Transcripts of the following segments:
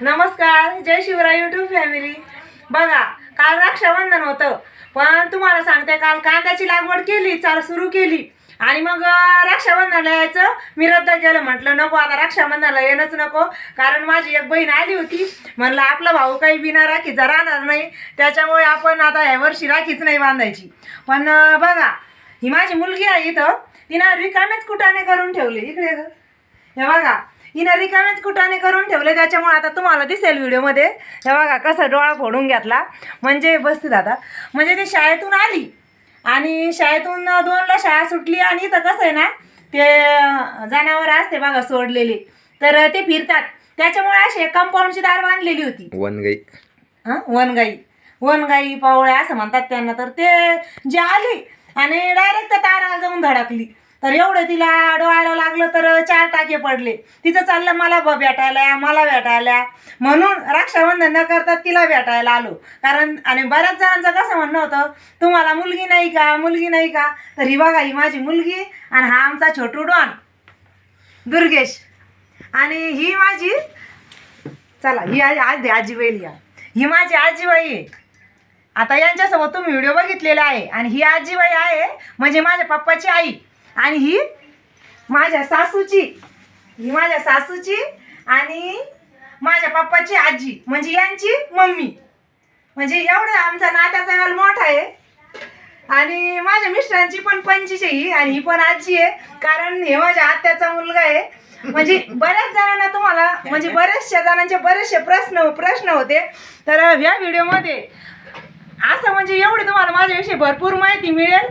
नमस्कार जय Shivray YouTube family बघा काल रक्षाबंधन होतं पण तुम्हाला सांगते काल कांद्याची लागवड केली चाल सुरू केली. आणि मग अं, यायचं मी रद्द केलं. म्हटलं नको आता रक्षाबंधनाला येणंच नको. कारण माझी एक बहीण आली होती. म्हणलं आपला भाऊ काही बिना राखीचा राहणार नाही. त्याच्यामुळे आपण आता ह्या वर्षी राखीच नाही बांधायची. पण बघा ही माझी मुलगी आहे इथं. तिनं रिकामेच कुटाने करून ठेवले. इकडे ग. हे बघा हिनं रिकामेच कुटाने करून ठेवले त्याच्यामुळे आता तुम्हाला दिसेल व्हिडिओमध्ये. हे बघा कसं डोळा फोडून घेतला. म्हणजे बसतील आता. म्हणजे ती शाळेतून आली आणि शाळेतून दोनला शाळा सुटली आणि इथं कसं आहे ना ते जनावर असते बघा सोडलेले. तर ते फिरतात. त्याच्यामुळे अशी कंपाऊंडची दार बांधलेली होती. वनगाई. हं? वनगाई. वनगाई पावळ्या असं म्हणतात त्यांना. तर ते जे आली आणि डायरेक्ट ताराला जाऊन धडकली. तर एवढं तिला डोळायला लागलं तर चार टाके पडले. तिचं चाललं मला ब भेटायला मला भेटायला. म्हणून रक्षाबंधन न करता तिला भेटायला आलो. कारण आणि बऱ्याच जणांचं कसं म्हणणं होतं तुम्हाला मुलगी नाही का? मुलगी नाही का? तर ही बघा ही माझी मुलगी आणि हा आमचा छोटू डॉन. दुर्गेश. आणि ही माझी चला ही आज आज दे आजीबाई या ही माझी आजीबाई आहे. आता यांच्यासोबत तुम्ही व्हिडिओ बघितलेला आहे. आणि ही आजीबाई आहे म्हणजे माझ्या पप्पाची आई. आणि ही माझ्या सासूची. ही माझ्या सासूची आणि माझ्या पप्पाची आजी म्हणजे यांची मम्मी. म्हणजे एवढं आमचा नात्याचा वेळ मोठा आहे. आणि माझ्या मिस्टरांची पण पंचीच आहे ही आणि ही पण आजी आहे. कारण हे माझ्या आत्याचा मुलगा आहे. म्हणजे बऱ्याच जणांना तुम्हाला म्हणजे बऱ्याचशा जणांचे बरेचसे प्रश्न प्रश्न होते. तर ह्या व्हिडिओमध्ये असं म्हणजे एवढी तुम्हाला माझ्याविषयी भरपूर माहिती मिळेल.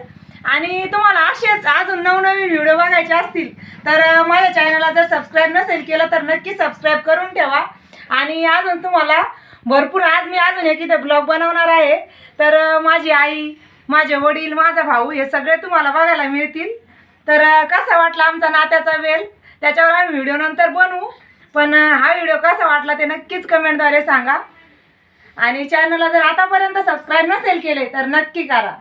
आणि तुम्हाला असेच अजून नवनवीन व्हिडिओ बघायचे असतील तर माझ्या चॅनलला जर सबस्क्राईब नसेल केलं तर नक्की सबस्क्राईब करून ठेवा. आणि अजून तुम्हाला भरपूर आज मी अजून एक इथे ब्लॉग बनवणार आहे. तर माझी आई माझे वडील माझा भाऊ हे सगळे तुम्हाला बघायला मिळतील. तर कसा वाटला आमचा नात्याचा वेल? त्याच्यावर आम्ही व्हिडिओ नंतर बनवू. पण हा व्हिडिओ कसा वाटला ते नक्कीच कमेंटद्वारे सांगा. आणि चॅनलला जर आतापर्यंत सबस्क्राईब नसेल केले तर नक्की करा.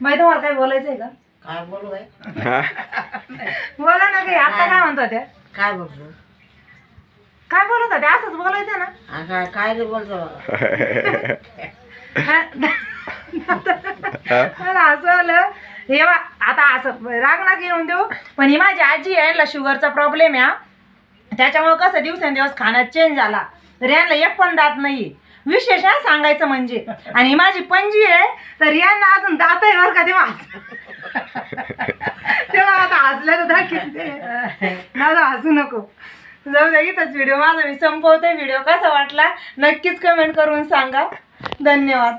माहिती तुम्हाला काही बोलायचं आहे का? काय बोलू बाई? हा. बोला ना काही आता काय म्हणतो त्या? काय बोलतो? काय बोलत होत्या? असंच बोलायचं ना. काय काय रे बोलतो? बाबा? मला असं आलं. हे बा आता असं राग ना घेऊन देऊ. पण ही माझी आजी आहे यांना शुगरचा प्रॉब्लेम आहे हा. त्याच्यामुळे कसं दिवसेंदिवस खाण्यात चेंज झाला. तर यांना एक पण दात नाही विशेष हा सांगायचं म्हणजे. आणि ही माझी पणजी आहे तर यांना अजून दात आहे बरं का तेव्हा. तेव्हा आता हसलं तर दाखवते दादा हसू नको. जाऊ द्या इथंच व्हिडिओ माझा मी संपवते व्हिडिओ कसा वाटला? नक्कीच कमेंट करून सांगा. धन्यवाद.